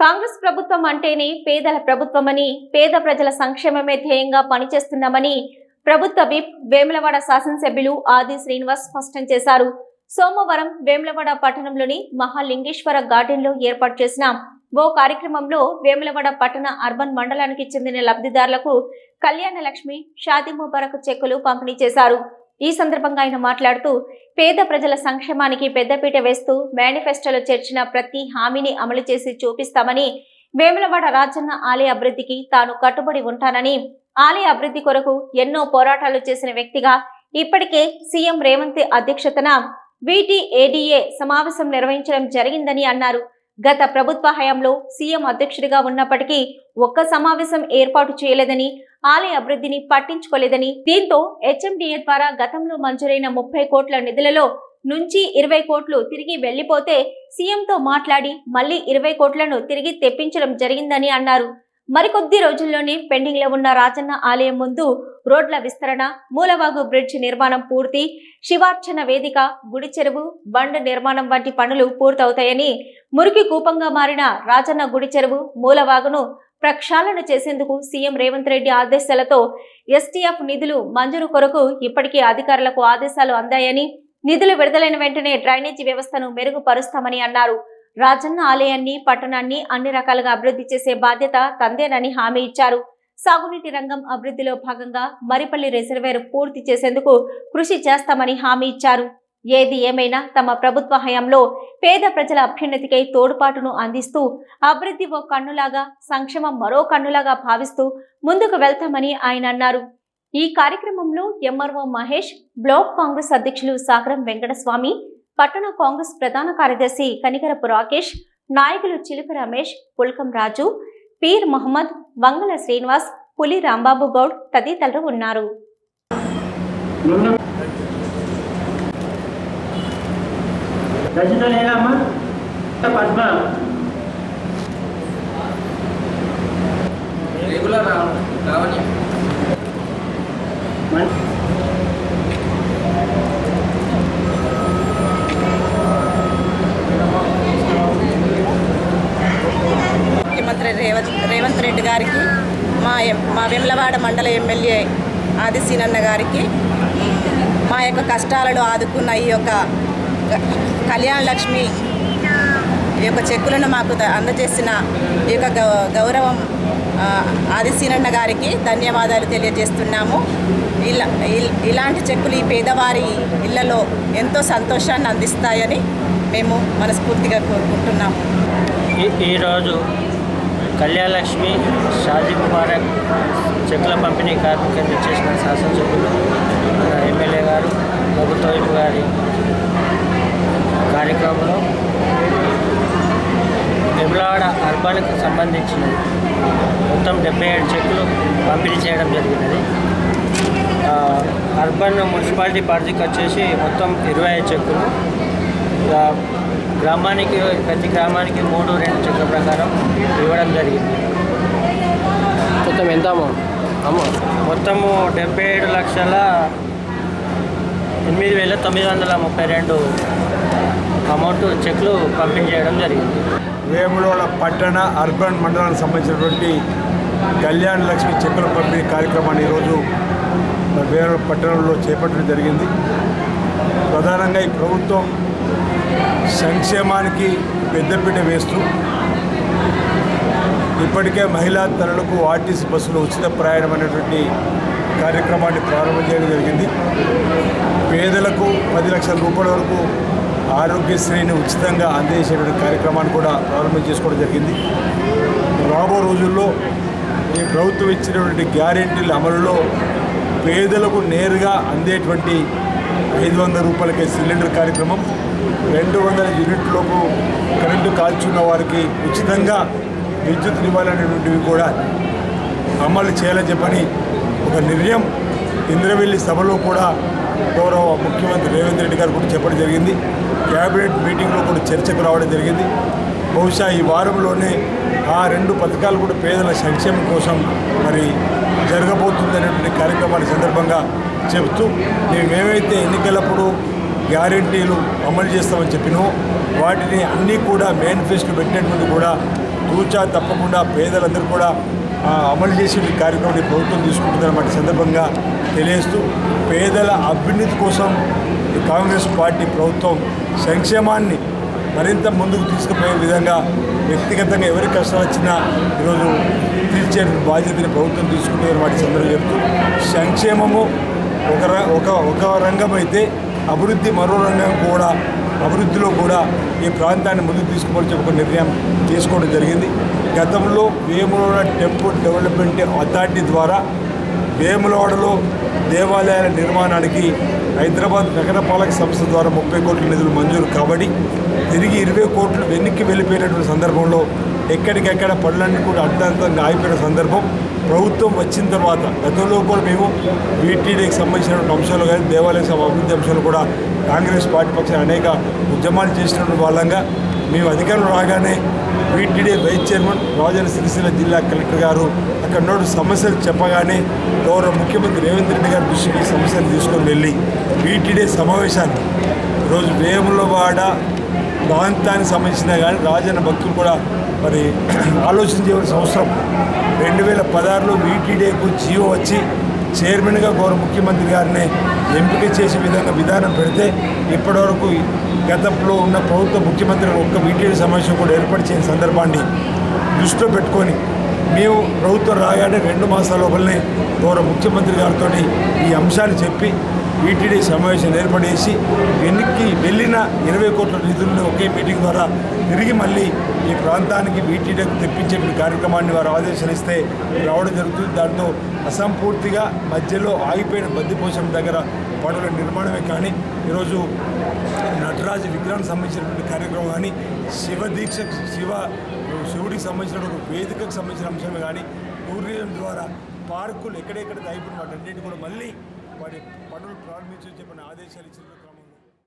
కాంగ్రెస్ ప్రభుత్వం అంటేనే పేదల ప్రభుత్వమని పేద ప్రజల సంక్షేమమే ధ్యేయంగా పనిచేస్తున్నామని ప్రభుత్వ విప్ వేములవాడ శాసనసభ్యులు ఆది శ్రీనివాస్ స్పష్టం చేశారు. సోమవారం వేములవాడ పట్టణంలోని మహాలింగేశ్వర గార్డెన్లో ఏర్పాటు చేసిన ఓ కార్యక్రమంలో వేములవాడ పట్టణ అర్బన్ మండలానికి చెందిన లబ్ధిదారులకు కళ్యాణ లక్ష్మి షాదీ ముబారక్ చెక్కులు పంపిణీ చేశారు. ఈ సందర్భంగా ఆయన మాట్లాడుతూ పేద ప్రజల సంక్షేమానికి పెద్దపీట వేస్తూ మేనిఫెస్టోలో చేర్చిన ప్రతి హామీని అమలు చేసి చూపిస్తామని వేములవాడ రాజన్న ఆలయ అభివృద్ధికి తాను కట్టుబడి ఉంటానని ఆలయ అభివృద్ధి కొరకు ఎన్నో పోరాటాలు చేసిన వ్యక్తిగా ఇప్పటికే సీఎం రేవంత్ అధ్యక్షతన విటిఏడిఏ సమావేశం నిర్వహించడం జరిగిందని అన్నారు. గత ప్రభుత్వ హయాంలో సీఎం అధ్యక్షుడిగా ఉన్నప్పటికీ ఒక్క సమావేశం ఏర్పాటు చేయలేదని ఆలయ అభివృద్ధిని పట్టించుకోలేదని దీంతో హెచ్ఎండిఏ ద్వారా గతంలో మంజూరైన ముప్పై కోట్ల నిధులలో నుంచి ఇరవై కోట్లు తిరిగి వెళ్ళిపోతే సీఎంతో మాట్లాడి మళ్ళీ ఇరవై కోట్లను తిరిగి తెప్పించడం జరిగిందని అన్నారు. మరికొద్ది రోజుల్లోనే పెండింగ్లో ఉన్న రాజన్న ఆలయం ముందు రోడ్ల విస్తరణ మూలవాగు బ్రిడ్జ్ నిర్మాణం పూర్తి శివార్చన వేదిక గుడి చెరువు బండ్ నిర్మాణం వంటి పనులు పూర్తవుతాయని మురికి కూపంగా మారిన రాజన్న గుడి చెరువు మూలవాగును ప్రక్షాళన చేసేందుకు సీఎం రేవంత్ రెడ్డి ఆదేశాలతో ఎస్టీఎఫ్ నిధులు మంజూరు కొరకు ఇప్పటికే అధికారులకు ఆదేశాలు అందాయని నిధులు విడుదలైన వెంటనే డ్రైనేజీ వ్యవస్థను మెరుగుపరుస్తామని అన్నారు. రాజన్న ఆలయాన్ని పట్టణాన్ని అన్ని రకాలుగా అభివృద్ధి చేసే బాధ్యత తందేనని హామీ ఇచ్చారు. సాగునీటి రంగం అభివృద్ధిలో భాగంగా మరిపల్లి రిజర్వేర్ పూర్తి చేసేందుకు కృషి చేస్తామని హామీ ఇచ్చారు. ఏది ఏమైనా తమ ప్రభుత్వ హయాంలో పేద ప్రజల అభ్యున్నతికై తోడ్పాటును అందిస్తూ అభివృద్ధి ఓ కన్నులాగా సంక్షేమం మరో కన్నులాగా భావిస్తూ ముందుకు వెళ్తామని ఆయన అన్నారు. ఈ కార్యక్రమంలో ఎంఆర్ఓ మహేష్ బ్లాక్ కాంగ్రెస్ అధ్యక్షులు సాగరం వెంకటస్వామి పట్టణ కాంగ్రెస్ ప్రధాన కార్యదర్శి కనికరపు రాకేష్ నాయకులు చిలుక రమేష్ పుల్కం రాజు పీర్ మహమ్మద్ వంగల శ్రీనివాస్ పులి రాంబాబు గౌడ్ తదితరులు ఉన్నారు. రచిత లేదమ్మా పద్మ. రెగ్యులర్ రావని మన్- ముఖ్యమంత్రి రేవంత్ రేవంత్ రెడ్డి గారికి మా ఎం- మా వెమ్లవాడ మండల ఎమ్మెల్యే ఆదిశీనన్న గారికి మ్, యొక్క కష్టాలను ఆదుకున్న ఈ యొక్క కళ్యాణ లక్ష్మి ఈ యొక్క చెక్కులను మాకు అందజేసిన ఈ యొక్క గౌ- గౌరవం ఆదిశీనన్న గారికి ధన్యవాదాలు తెలియజేస్తున్నాము. ఇలా ఇల్- ఇలాంటి చెక్కులు ఈ పేదవారి ఇళ్ళలో ఎంతో సంతోషాన్ని అందిస్తాయని మేము మనస్ఫూర్తిగా కోరుకుంటున్నాము. ఈ ఈరోజు కళ్యాణలక్ష్మి షాజీ ముబారక్ చెక్కుల పంపిణీ కార్యక్రమం చేసిన శాసనసభ్యులు ఎమ్మెల్యే గారు ప్రభుత్వ గారి కార్యక్రమంలో వెబ్లవాడ అర్బన్కి సంబంధించిన మొత్తం డెబ్బై ఏడు చెక్కులు పంపిణీ చేయడం జరిగినది. అర్బన్ మున్సిపాలిటీ పరిధికి వచ్చేసి మొత్తం ఇరవై ఐదు చెక్కులు. గ్రామానికి ప్రతి గ్రామానికి మూడు రెండు చెక్కుల ప్రకారం ఇవ్వడం జరిగింది. మొత్తం ఎంత అమౌంట్? అమౌంట్? మొత్తము డెబ్బై ఏడు లక్షల ఎనిమిది వేల తొమ్మిది వందల ముప్పై రెండు అమౌంట్ చెక్లు పంపిణీ చేయడం జరిగింది. వేములవాడ పట్టణ అర్బన్ మండలానికి సంబంధించినటువంటి కళ్యాణ లక్ష్మి చెక్కుల పంపిణీ కార్యక్రమాన్ని ఈరోజు మన వేములవాడ పట్టణంలో చేపట్టడం జరిగింది. ప్రధానంగా ఈ ప్రభుత్వం సంక్షేమానికి పెద్దపీట వేస్తూ ఇప్పటికే మహిళా తరలకు ఆర్టీసీ బస్సులో ఉచిత ప్రయాణం అనేటువంటి కార్యక్రమాన్ని ప్రారంభం చేయడం జరిగింది. పేదలకు పది లక్షల రూపాయల వరకు ఆరోగ్యశ్రీని ఉచితంగా అందజేసేటువంటి కార్యక్రమాన్ని కూడా ప్రారంభం చేసుకోవడం జరిగింది. రాబో రోజుల్లో ఈ ప్రభుత్వం ఇచ్చినటువంటి గ్యారెంటీల అమలులో పేదలకు నేరుగా అందేటువంటి ఐదు వందల రూపాయలకే సిలిండర్ కార్యక్రమం రెండు వందల యూనిట్లకు కరెంటు కాల్చున్న వారికి ఉచితంగా విద్యుత్ ఇవ్వాలనేటువంటివి కూడా అమలు చేయాలని చెప్పని ఒక నిర్ణయం ఇంద్రవెల్లి సభలో కూడా గౌరవ ముఖ్యమంత్రి రేవంత్ రెడ్డి గారు కూడా చెప్పడం జరిగింది. క్యాబినెట్ మీటింగ్లో కూడా చర్చకు రావడం జరిగింది. బహుశా ఈ వారంలోనే ఆ రెండు పథకాలు కూడా పేదల సంక్షేమం కోసం మరి జరగబోతుందనేటువంటి కార్యక్రమాల సందర్భంగా చెబుతూ మేమేమైతే ఎన్నికలప్పుడు గ్యారెంటీలు అమలు చేస్తామని చెప్పినో వాటిని అన్నీ కూడా మేనిఫెస్టో పెట్టినటువంటి కూడా తూచా తప్పకుండా పేదలందరూ కూడా అమలు చేసే కార్యక్రమాన్ని ప్రభుత్వం తీసుకుంటుందన్నమాట సందర్భంగా తెలియజేస్తూ పేదల అభ్యున్నతి కోసం ఈ కాంగ్రెస్ పార్టీ ప్రభుత్వం సంక్షేమాన్ని మరింత ముందుకు తీసుకుపోయే విధంగా వ్యక్తిగతంగా ఎవరి కష్టాలు వచ్చినా ఈరోజు తీర్చే బాధ్యతని ప్రభుత్వం తీసుకుంటుందని వాటి సందర్భం చెప్తూ. సంక్షేమము ఒక ఒక ఒక రంగం అయితే అభివృద్ధి మరో రంగం కూడా అభివృద్ధిలో కూడా ఈ ప్రాంతాన్ని ముందుకు తీసుకుపోయి ఒక నిర్ణయం తీసుకోవడం జరిగింది. గతంలో వేములవాడ టెంపుల్ డెవలప్మెంట్ అథారిటీ ద్వారా వేములవాడలో దేవాలయాల నిర్మాణానికి హైదరాబాద్ నగరపాలక సంస్థ ద్వారా ముప్పై కోట్ల నిధులు మంజూరు కాబట్టి తిరిగి ఇరవై కోట్లు వెనక్కి వెళ్ళిపోయినటువంటి సందర్భంలో ఎక్కడికెక్కడ పనులన్నీ కూడా అర్థాంతంగా ఆగిపోయిన సందర్భం ప్రభుత్వం వచ్చిన తర్వాత గతంలో కూడా మేము వీటీడీకి సంబంధించినటువంటి అంశాలు కానీ దేవాలయ అభివృద్ధి అంశాలు కూడా కాంగ్రెస్ పార్టీ పక్షాన అనేక ఉద్యమాలు చేసినటువంటి వాళ్ళంగా మేము అధికారులు రాగానే VTD vice chairman Rajanna Sircilla జిల్లా కలెక్టర్ గారు. అక్కడ నోటి సమస్యలు చెప్పగానే గౌరవ ముఖ్యమంత్రి రేవంత్ రెడ్డి గారి దృష్టికి సమస్యలు తీసుకొని వెళ్ళి వీటీడీ సమావేశాన్ని. రోజు వేములవాడ ప్రాంతానికి సంబంధించిన కానీ రాజన్న భక్తులు కూడా మరి ఆలోచన చేయవలసిన అవసరం. రెండు వేల పదహారులో వీటీడీకు జియో వచ్చి చైర్మన్గా గౌరవ ముఖ్యమంత్రి గారిని ఎంపిక చేసే విధంగా విధానం పెడితే ఇప్పటివరకు గతంలో ఉన్న ప్రభుత్వ ముఖ్యమంత్రి ఒక్క మీటింగ్ సమావేశం కూడా ఏర్పాటు చేయని సందర్భాన్ని దృష్టిలో పెట్టుకొని మేము ప్రభుత్వం రాగానే రెండు మాసాల లోపలనే గౌరవ ముఖ్యమంత్రి గారితో ఈ అంశాన్ని చెప్పి ఈటీడీ సమావేశం ఏర్పడేసి వెనక్కి వెళ్ళిన ఇరవై కోట్ల నిధులను ఒకే మీటింగ్ ద్వారా తిరిగి మళ్ళీ ఈ ప్రాంతానికి వీటీడీకి తెప్పించే కార్యక్రమాన్ని వారు ఆదేశాలు ఇస్తే రావడం జరుగుతుంది. దాంతో అసంపూర్తిగా మధ్యలో ఆగిపోయిన బద్దిపోషం దగ్గర పనుల నిర్మాణమే కానీ ఈరోజు నటరాజు విగ్రహానికి సంబంధించినటువంటి కార్యక్రమం కానీ శివదీక్ష శివ శివుడికి సంబంధించిన ఒక వేదికకు సంబంధించిన అంశమే కానీ టూరిజం ద్వారా పార్కులు ఎక్కడెక్కడ అయిపోయిన వాటన్నిటి కూడా మళ్ళీ వాటి పనులు ప్రారంభించి చెప్పిన ఆదేశాలు ఇచ్చిన